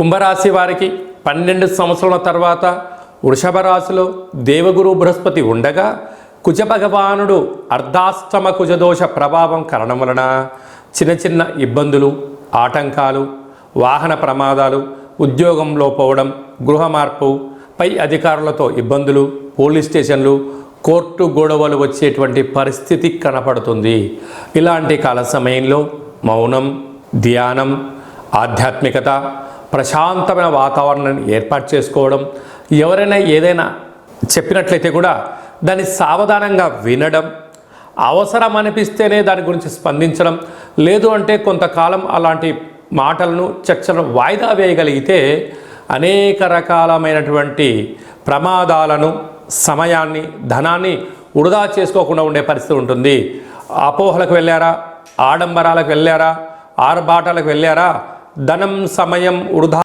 కుంభరాశి వారికి పన్నెండు సంవత్సరాల తర్వాత వృషభ రాశిలో దేవగురు బృహస్పతి ఉండగా కుజ భగవానుడు అర్ధాష్టమ కుజదోష ప్రభావం కారణం వలన చిన్న చిన్న ఇబ్బందులు ఆటంకాలు వాహన ప్రమాదాలు ఉద్యోగంలో పోవడం గృహ మార్పు పై అధికారులతో ఇబ్బందులు పోలీస్ స్టేషన్లు కోర్టు గొడవలు వచ్చేటువంటి పరిస్థితి కనపడుతుంది. ఇలాంటి కాల సమయంలో మౌనం ధ్యానం ఆధ్యాత్మికత ప్రశాంతమైన వాతావరణాన్ని ఏర్పాటు చేసుకోవడం ఎవరైనా ఏదైనా చెప్పినట్లయితే కూడా దాన్ని సావధానంగా వినడం అవసరం అనిపిస్తేనే దాని గురించి స్పందించడం లేదు అంటే కొంతకాలం అలాంటి మాటలను చర్చలను వాయిదా వేయగలిగితే అనేక రకాలమైనటువంటి ప్రమాదాలను సమయాన్ని ధనాన్ని వృధా చేసుకోకుండా ఉండే పరిస్థితి ఉంటుంది. అపోహలకు వెళ్ళారా? ఆడంబరాలకు వెళ్ళారా? ఆర్భాటాలకు వెళ్ళారా? ధనం సమయం వృధా